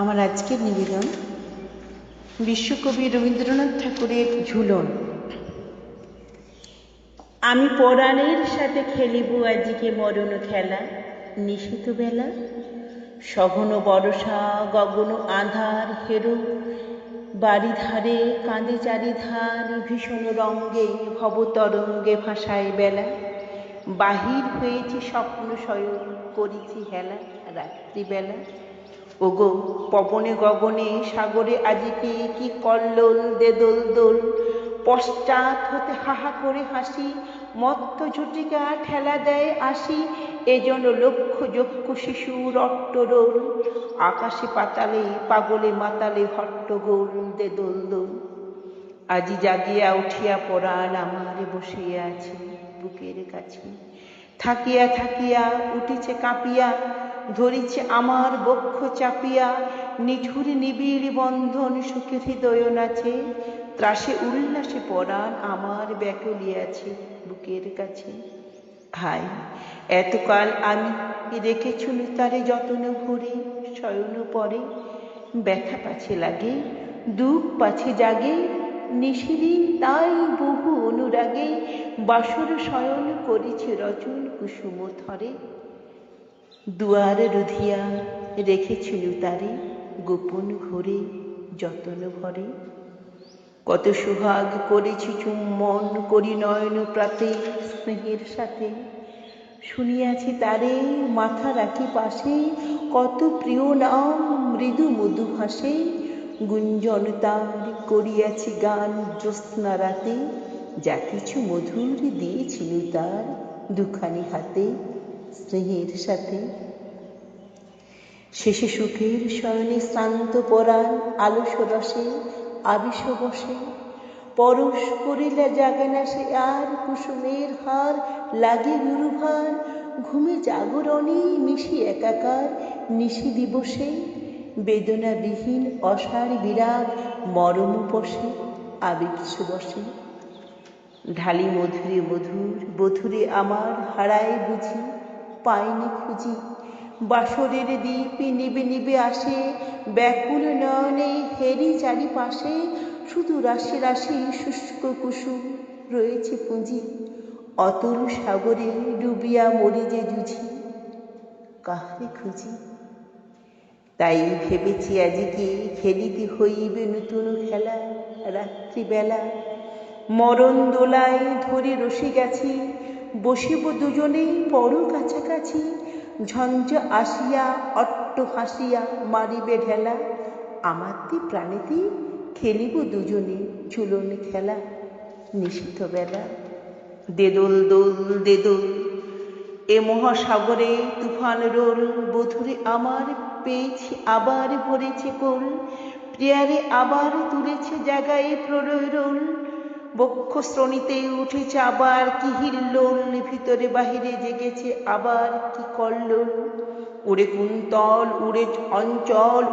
আমার আজকের নিবেদন বিশ্বকবি রবীন্দ্রনাথ ঠাকুরের ঝুলন। আমি পরাণের সাথে খেলিব আজকে মরণ খেলা নিশিত বেলা। সঘন বরষা, গগন আধার হেরো। বাড়ি ধারে কাঁদে চারিধার, ভীষণ রঙ্গে, ভবতরঙ্গে ভাষায় বেলা। বাহির হয়েছে স্বপ্ন শয়ন করেছি হেলা রাত্রিবেলা। ওগো, পবনে গগনে সাগরে আজিকে কি কি কল্লোল দে দোল। দোল পশ্চাৎ হতে হাহা করে হাসি, মত্ত ঝুটিকা ঠেলা দেয় আসি এজন্য লক্ষ যক্ষ শিশু রট্টরোল আকাশে পাতালে, পাগলে মাতালে হট্টগোল দে দোল দোল। আজি জাগিয়া উঠিয়া পরাণ আমার বসিয়া আছে বুকের কাছে। থাকিয়া থাকিয়া উঠিছে কাঁপিয়া ধরিছে আমার বক্ষ চাপিয়া, নিঠুর নিবিড় বন্ধন সুখে হৃদয় নাচে, ত্রাসে উল্লাসে পরাণ আমার ব্যাকুলিয়াছে বুকের কাছে। হাই এতকাল আমি রেখেছুন তারে যতন ভরে শয়ন পরে, ব্যথা পাছে লাগে, দুঃখ পাছে জাগে, নিশিদিন তাই বহু অনুরাগে, বাসর শয়ন করেছে রচন কুসুম থরে। দুয়ার রুধিয়া রেখেছিল তারে, গোপন ঘরে, যতন ভরে। কত সুহাগ করেছি চুম্বন করি নয়ন প্রাতে, স্নেহের সাথে। শুনিয়াছি তারে মাথা রাখি পাশে, কত প্রিয় নাম মৃদু মধু ভাসে। গুঞ্জন তার করিয়াছি গান জ্যোৎস্না রাতে, যা কিছু মধুর দিয়েছিল তার দুখানি হাতে। স্নেহের সাথে। শেষে সুখের শয়নে শ্রান্ত পরাণ আলস রসে, আবিষ বসে। পরশ করিলে জাগে না সে আর কুসুমের হার, লাগে গুরুভার। ঘুমে জাগরণে মিশি একাকার, নিশি দিবসে। বেদনাবিহীন অসার বিরাগ, মরম বসে আবেগ বসে ঢালি মধুরে মধুর বধুরে আমার হারায় বুঝি। পাইনি খুঁজি। বাসরের দ্বীপ নিবে নিবে আসে, ব্যাকুল নয়নে হেরি চারিপাশে, শুধু রাশি রাশি শুষ্ক কুসুম রয়েছে পুঁজি। অতুল সাগরে ডুবিয়া মরি যে জুঝি কাহারে খুঁজি? তাই ভেবেছি আজকে খেলিতে হইবে নতুন খেলা রাত্রিবেলা। মরণ দোলায় ধরে রসে গেছি বসিব দুজনেই বড় কাছাকাছি। ঝঞ্ঝ আসিয়া, অট্ট হাসিয়া মারিবে ঢেলা। আমার আমারতি প্রাণীতি খেলিব দুজনে ঝুলন খেলা। নিশিত বেলা। দেদোল দোল, দেদোল। এ মহাসাগরে তুফান রোল, বধুরে আমার পেয়েছি, আবার ভরেছে কোল। প্রিয়ারে আবার তুলেছে জায়গায় প্রলয় রোল। বক্ষ শ্রণীতে উঠেছে আবার কি হিল্লোল, ভিতরে বাহিরে জেগেছে আবার কি কল্লোল। উড়ে কুন্তল, উড়ে অঞ্চল,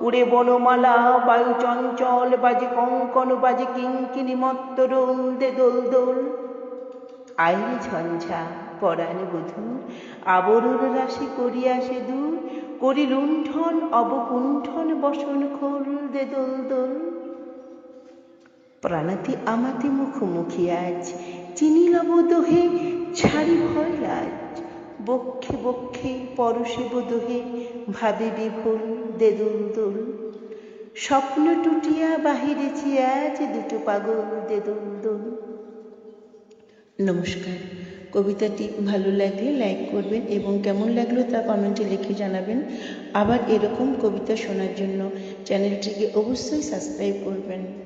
উড়ে বনমালা, বায়ু চঞ্চল, বাজে কঙ্কন, বাজে কিঙ্কিনি মত্ত রোল, দে দোল দোল। আইরে ঝঞ্ঝা, পরাণে বধূ, আবরণ রাশি করিয়া সে দূর করি লুণ্ঠন অবকুণ্ঠন, বসন খোল, দে দোল দোল। প্রাণাতি আমাতি মুখোমুখি আজ। চিনি লব দোহে ছাড়ি ভয় লাজ বক্ষে বক্ষে পরশে দোহে ভাবে বিভুল দেদুল দোল। স্বপ্ন টুটিয়া বাহিরেছি আজ দুটো পাগল দে দোল দোল। নমস্কার। কবিতাটি ভালো লাগলে লাইক করবেন এবং কেমন লাগল তা কমেন্টে লিখে জানাবেন। আবার এরকম কবিতা শোনার জন্য চ্যানেলটিকে অবশ্যই সাবস্ক্রাইব করবেন।